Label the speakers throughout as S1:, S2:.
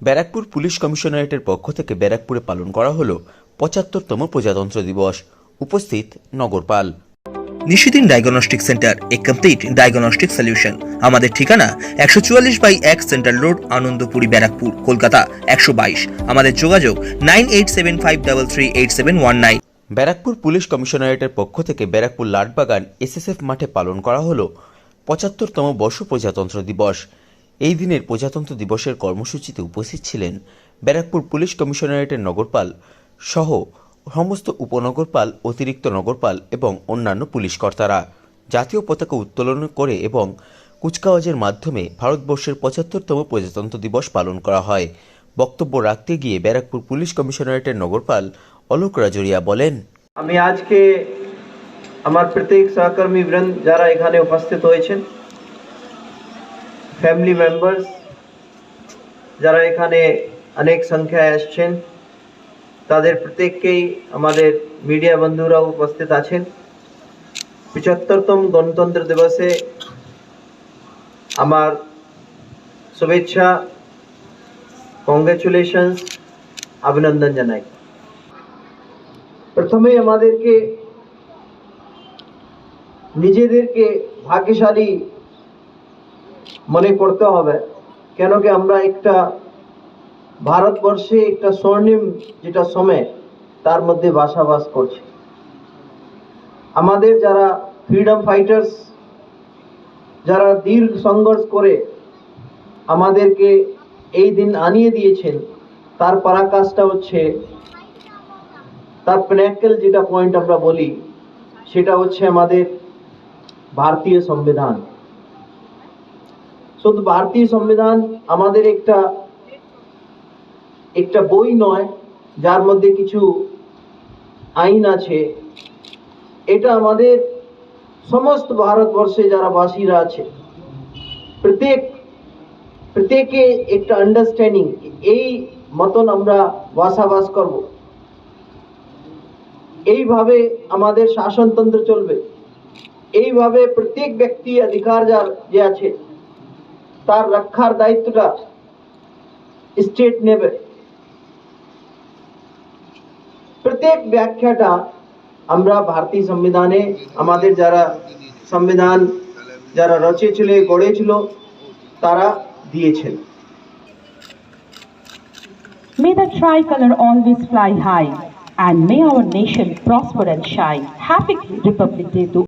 S1: Barrackpore police কমিশনারেটের পক্ষ থেকে ব্যারাকপুরে পালন করা হল পঁচাত্তরতম প্রজাতন্ত্র দিবস। উপস্থিত নগরপাল।
S2: নিশিদিন ডায়াগনস্টিক সেন্টার এ কমপ্লিট ডায়াগনস্টিক সলিউশন। আমাদের ঠিকানা একশো চুয়াল্লিশ বাই এক সেন্ট্রাল রোড আনন্দপুরি ব্যারাকপুর কলকাতা একশো বাইশ। আমাদের যোগাযোগ nine eight seven five double three eight seven one nine.
S1: Barrackpore police কমিশনারেটের পক্ষ থেকে ব্যারাকপুর লাটবাগান এসএসএফ মাঠে পালন করা হলো পঁচাত্তরতম বর্ষ প্রজাতন্ত্র দিবস। এই দিনের প্রজাতন্ত্র দিবসের কর্মসূচিতে উপস্থিত ছিলেন ব্যারাকপুর পুলিশ কমিশনারেটের নগরপাল সহ সমস্ত উপনগরপাল, অতিরিক্ত নগরপাল এবং অন্যান্য পুলিশ কর্তারা। জাতীয় পতাকা উত্তোলন করে এবং কুচকাওয়াজের মাধ্যমে ভারতবর্ষের পঁচাত্তরতম প্রজাতন্ত্র দিবস পালন করা হয়। বক্তব্য রাখতে গিয়ে ব্যারাকপুর পুলিশ কমিশনারেটের নগরপাল অলোক রাজরিয়া বলেন,
S3: আমি আজকে আমার প্রত্যেক সহকর্মী বৃন্দ যারা এখানে উপস্থিত হয়েছেন ফ্যামিলি মেম্বার্স যারা এখানে অনেক সংখ্যায় আসছেন, তাদের প্রত্যেককেই আমাদের মিডিয়া বন্ধুরাও উপস্থিত আছেন। পঁচাত্তরতম গণতন্ত্র দিবসে আমার শুভেচ্ছা কংগ্রেচুলেশনস অভিনন্দন জানাই। প্রথমে আমাদেরকে নিজেদেরকে ভাগ্যশালী মনে করতে হবে। কেন কি আমরা একটা ভারতবর্ষে একটা স্বর্ণিম যেটা সময় তার মধ্যে বাসাবাস করছি। আমাদের যারা ফ্রিডম ফাইটার্স যারা দীর্ঘ সংঘর্ষ করে আমাদেরকে এই দিন আনিয়ে দিয়েছেন, তার পরাকাশটা হচ্ছে, তার প্যানেকেল যেটা পয়েন্ট আমরা বলি, সেটা হচ্ছে আমাদের ভারতীয় সংবিধান। শুধু ভারতীয় সংবিধান আমাদের একটা একটা বই নয়, যার মধ্যে কিছু আইন আছে। এটা আমাদের সমস্ত ভারতবর্ষে যারা বাসীরা আছে, প্রত্যেক, প্রত্যেকে একটা আন্ডারস্ট্যান্ডিং এই মতন আমরা বাসাবাস করব। এইভাবে আমাদের শাসনতন্ত্র চলবে। এইভাবে প্রত্যেক ব্যক্তি অধিকার যার যে আছে তার রক্ষার দায়িত্বটা স্টেট নেবে প্রত্যেক ব্যাখ্যাটা আমরা ভারতীয় সংবিধানে আমাদের যারা সংবিধান যারা রচেছিল গড়েছিল তারা দিয়েছেন
S4: May the tricolor always fly high, and may our nation prosper and shine. Happy Republic Day to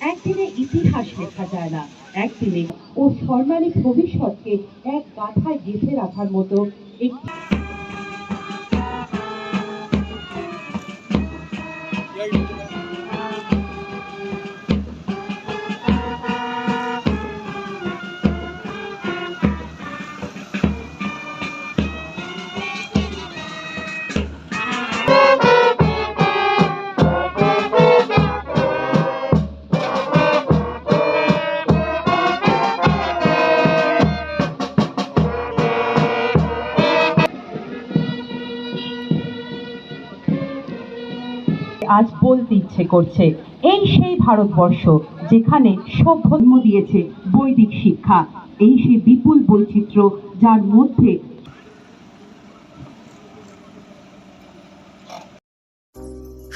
S4: একদিনে ইতিহাস লেখা যায় না, একদিনে ও স্বর্ণালী ভবিষ্যৎকে এক গাথায় গেঁথে রাখার মতো একটি আজ বলতে ইচ্ছে করছে। এই সেই ভারতবর্ষ যেখানে সভ্য জন্ম দিয়েছে বৈদিক শিক্ষা। এই সেই বিপুল বৈচিত্র্য যার মধ্যে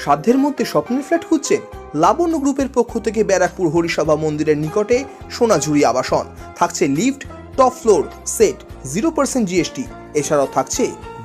S2: সাধ্যের মধ্যে স্বপ্নের ফ্ল্যাট খুঁজছেন লাবণ্য গ্রুপের পক্ষ থেকে ব্যারাকপুর হরিসভা মন্দিরের নিকটে সোনাঝুরি আবাসন। থাকছে lift, top floor, set zero percent GST এছাড়াও থাকছে